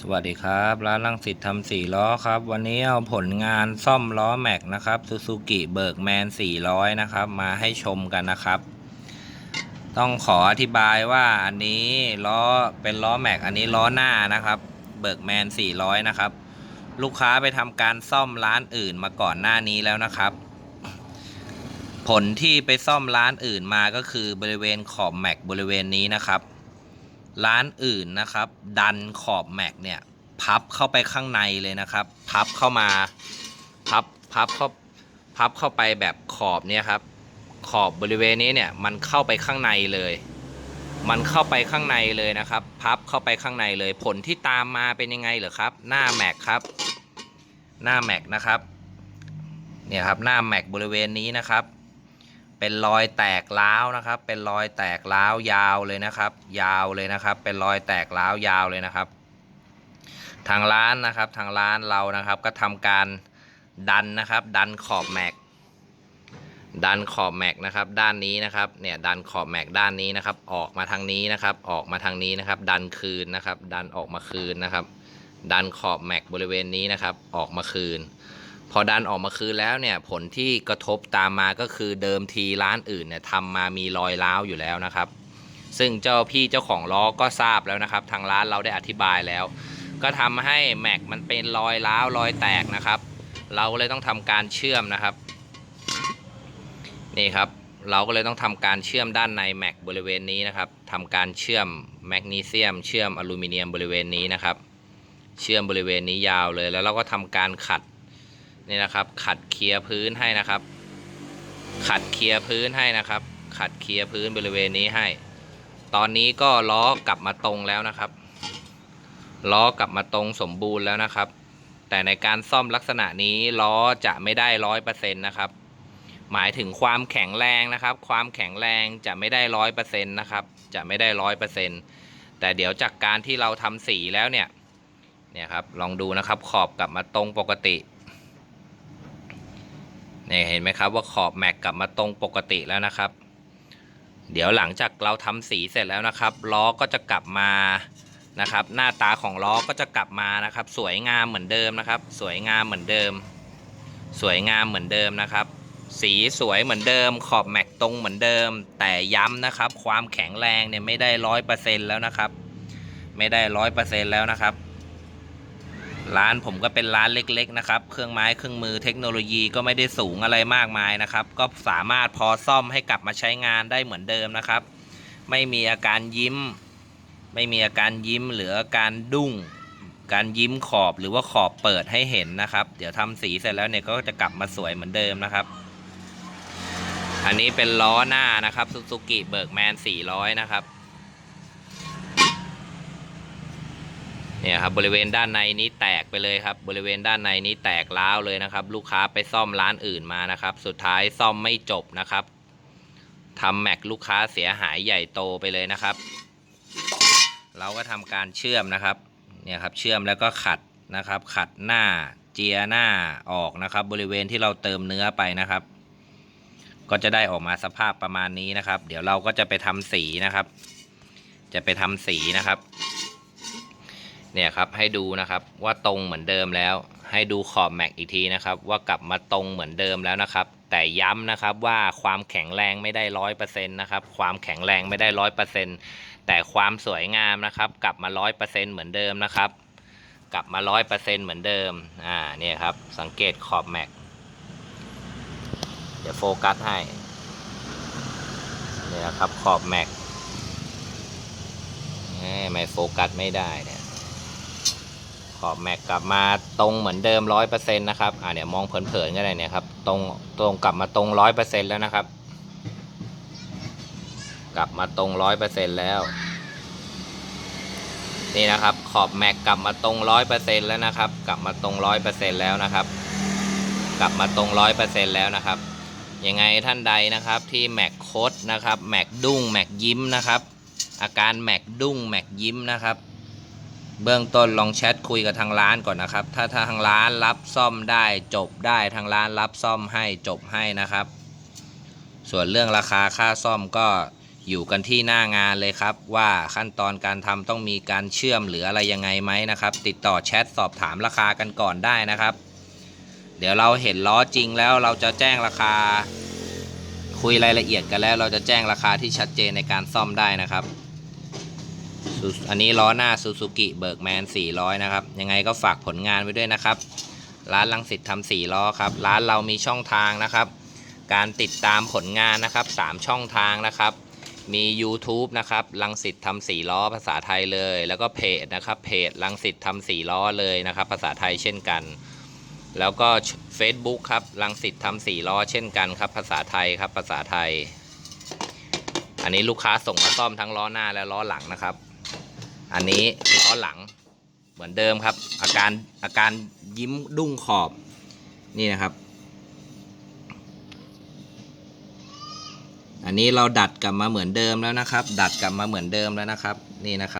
สวัสดีครับร้านลังสิตทำสี่ล้อครับ วันนี้เอาผลงานซ่อมล้อแม็กนะครับซูซูกิเบิร์กแมน400 นะครับ มาให้ชมกันนะครับ ต้องขออธิบายว่าอันนี้ล้อเป็นล้อแม็กอันนี้ล้อหน้านะครับเบิร์กแมน400 นะครับ ลูกค้าไปทำการซ่อมร้านอื่นมาก่อนหน้านี้แล้วนะครับ ผลที่ไปซ่อมร้านอื่นมาก็คือบริเวณขอบแม็กบริเวณนี้นะครับ ร้านอื่นนะครับ ดันขอบแม็กเนี่ยพับเข้าไปข้างในเลยนะครับ พับเข้ามาพับพับเข้าพับเข้าไปแบบขอบเนี่ยครับ ขอบบริเวณนี้เนี่ยมันเข้าไปข้างในเลย มันเข้าไปข้างในเลยนะครับ พับเข้าไปข้างในเลย ผลที่ตามมาเป็นยังไงเหรอครับ หน้าแม็กครับ หน้าแม็กนะครับเนี่ยครับหน้าแม็กบริเวณนี้นะครับ เป็นรอยแตกร้าวนะครับ เป็นรอยแตกร้าวยาวเลยนะครับ ยาวเลยนะครับ เป็นรอยแตกร้าวยาวเลยนะครับ ทางร้านนะครับ ทางร้านเรานะครับ ก็ทำการดันนะครับ ดันขอบแม็ก ดันขอบแม็กนะครับ ด้านนี้นะครับ เนี่ยดันขอบแม็กด้านนี้นะครับ ออกมาทางนี้นะครับ ออกมาทางนี้นะครับ ดันคืนนะครับ ดันออกมาคืนนะครับ ดันขอบแม็กบริเวณนี้นะครับ ออกมาคืน พอดันออกมาคืนแล้วเนี่ยผลที่กระทบตามมาก็คือเดิมทีร้านอื่นเนี่ยทำมามีรอยร้าวอยู่แล้วนะครับ ซึ่งเจ้าพี่เจ้าของล้อก็ทราบแล้วนะครับ ทางร้านเราได้อธิบายแล้ว ก็ทำให้แม็กมันเป็นรอยร้าวรอยแตกนะครับ เราก็เลยต้องทำการเชื่อมนะครับ นี่ครับ เราก็เลยต้องทำการเชื่อมด้านในแม็กบริเวณนี้นะครับทำการเชื่อมแมกนีเซียม เชื่อมอลูมิเนียมบริเวณนี้นะครับ เชื่อมบริเวณนี้ยาวเลยแล้วเราก็ทำการขัด นี่นะครับ ขัดเคลียร์พื้นให้นะครับ ขัดเคลียร์พื้นให้นะครับ ขัดเคลียร์พื้นบริเวณนี้ให้ ตอนนี้ก็ล้อกลับมาตรงแล้วนะครับ ล้อกลับมาตรงสมบูรณ์แล้วนะครับ แต่ในการซ่อมลักษณะนี้ล้อจะไม่ได้ร้อยเปอร์เซ็นต์นะครับ หมายถึงความแข็งแรงนะครับ ความแข็งแรงจะไม่ได้ร้อยเปอร์เซ็นต์นะครับ จะไม่ได้ร้อยเปอร์เซ็นต์แต่เดี๋ยวจากการที่เราทำสีแล้วเนี่ย เนี่ยครับ ลองดูนะครับ ขอบกลับมาตรงปกติ เนี่ยเห็นไหมครับว่าขอบแม็กกลับมาตรงปกติแล้วนะครับ เดี๋ยวหลังจากเราทำสีเสร็จแล้วนะครับล้อก็จะกลับมานะครับ หน้าตาของล้อก็จะกลับมานะครับ สวยงามเหมือนเดิมนะครับ สวยงามเหมือนเดิม สวยงามเหมือนเดิมนะครับ สีสวยเหมือนเดิม ขอบแม็กตรงเหมือนเดิม แต่ย้ำนะครับ ความแข็งแรงเนี่ยไม่ได้ร้อยเปอร์เซ็นต์แล้วนะครับ ไม่ได้ร้อยเปอร์เซ็นต์แล้วนะครับ ร้านผมก็เป็นร้านเล็กๆนะครับ เครื่องไม้เครื่องมือเทคโนโลยีก็ไม่ได้สูงอะไรมากมายนะครับ ก็สามารถพอซ่อมให้กลับมาใช้งานได้เหมือนเดิมนะครับ ไม่มีอาการยิ้ม ไม่มีอาการยิ้มหรืออาการดุ้ง การยิ้มขอบหรือว่าขอบเปิดให้เห็นนะครับ เดี๋ยวทำสีเสร็จแล้วเนี่ยก็จะกลับมาสวยเหมือนเดิมนะครับ อันนี้เป็นล้อหน้านะครับซูซูกิเบิร์กแมน400 นะครับ เนี่ยครับบริเวณด้านในนี้แตกไปเลยครับ บริเวณด้านในนี้แตกร้าวเลยนะครับ ลูกค้าไปซ่อมร้านอื่นมานะครับ สุดท้ายซ่อมไม่จบนะครับทำแม็กลูกค้าเสียหายใหญ่โตไปเลยนะครับ เราก็ทำการเชื่อมนะครับเนี่ยครับเชื่อมแล้วก็ขัดนะครับ ขัดหน้าเจียหน้าออกนะครับ บริเวณที่เราเติมเนื้อไปนะครับ ก็จะได้ออกมาสภาพประมาณนี้นะครับ เดี๋ยวเราก็จะไปทำสีนะครับ จะไปทำสีนะครับ เนี่ยครับให้ดูนะครับว่าตรงเหมือนเดิมแล้ว ให้ดูขอบแม็กอีกทีนะครับว่ากลับมาตรงเหมือนเดิมแล้วนะครับ แต่ย้ำนะครับว่าความแข็งแรงไม่ได้ร้อยเปอร์เซ็นต์นะครับความแข็งแรงไม่ได้ร้อยเปอร์เซ็นต์แต่ความสวยงามนะครับ กลับมาร้อยเปอร์เซ็นต์เหมือนเดิมนะครับ กลับมาร้อยเปอร์เซ็นต์เหมือนเดิมอ่าเนี่ยครับสังเกตขอบแม็กเดี๋ยวโฟกัสให้เนี่ยครับขอบแม็กไม่โฟกัสไม่ได้เนี่ย ขอบแม็กกลับมาตรงเหมือนเดิมร้อยเปอร์เซ็นต์นะครับ อ่าเนี่ยมองเผินๆก็ได้เนี่ยครับ ตรงตรงกลับมาตรงร้อยเปอร์เซ็นต์แล้วนะครับ กลับมาตรงร้อยเปอร์เซ็นต์แล้ว นี่นะครับ ขอบแม็กกลับมาตรงร้อยเปอร์เซ็นต์แล้วนะครับ กลับมาตรงร้อยเปอร์เซ็นต์แล้วนะครับ กลับมาตรงร้อยเปอร์เซ็นต์แล้วนะครับ ยังไงท่านใดนะครับที่แม็กโคดนะครับ แม็กดุ้งแม็กยิ้มนะครับ อาการแม็กดุ้งแม็กยิ้มนะครับ เบื้องต้นลองแชทคุยกับทางร้านก่อนนะครับ ถ้าทางร้านรับซ่อมได้จบได้ทางร้านรับซ่อมให้จบให้นะครับ ส่วนเรื่องราคาค่าซ่อมก็อยู่กันที่หน้างานเลยครับ ว่าขั้นตอนการทำต้องมีการเชื่อมหรืออะไรยังไงไหมนะครับ ติดต่อแชทสอบถามราคากันก่อนได้นะครับ เดี๋ยวเราเห็นล้อจริงแล้วเราจะแจ้งราคา คุยรายละเอียดกันแล้ว เราจะแจ้งราคาที่ชัดเจนในการซ่อมได้นะครับ อันนี้ล้อหน้า Suzuki เบิร์กแมน 400 นะครับ ยังไงก็ฝากผลงานไว้ด้วยนะครับ ร้านลังสิตทำสี่ล้อครับ ร้านเรามีช่องทางนะครับ การติดตามผลงานนะครับ 3 ช่องทางนะครับ มี YouTube นะครับลังสิตทำสี่ล้อภาษาไทยเลย แล้วก็เพจนะครับเพจลังสิตทำสี่ล้อเลยนะครับ ภาษาไทยเช่นกัน แล้วก็ Facebook ครับลังสิตทำสี่ล้อเช่นกันครับ ภาษาไทยครับภาษาไทย อันนี้ลูกค้าส่งมาซ่อมทั้งล้อหน้าและล้อหลังนะครับ อันนี้ล้อหลังเหมือนเดิมครับ อาการอาการยิ้มดุ้งขอบนี่นะครับ อันนี้เราดัดกลับมาเหมือนเดิมแล้วนะครับ ดัดกลับมาเหมือนเดิมแล้วนะครับ นี่นะครับ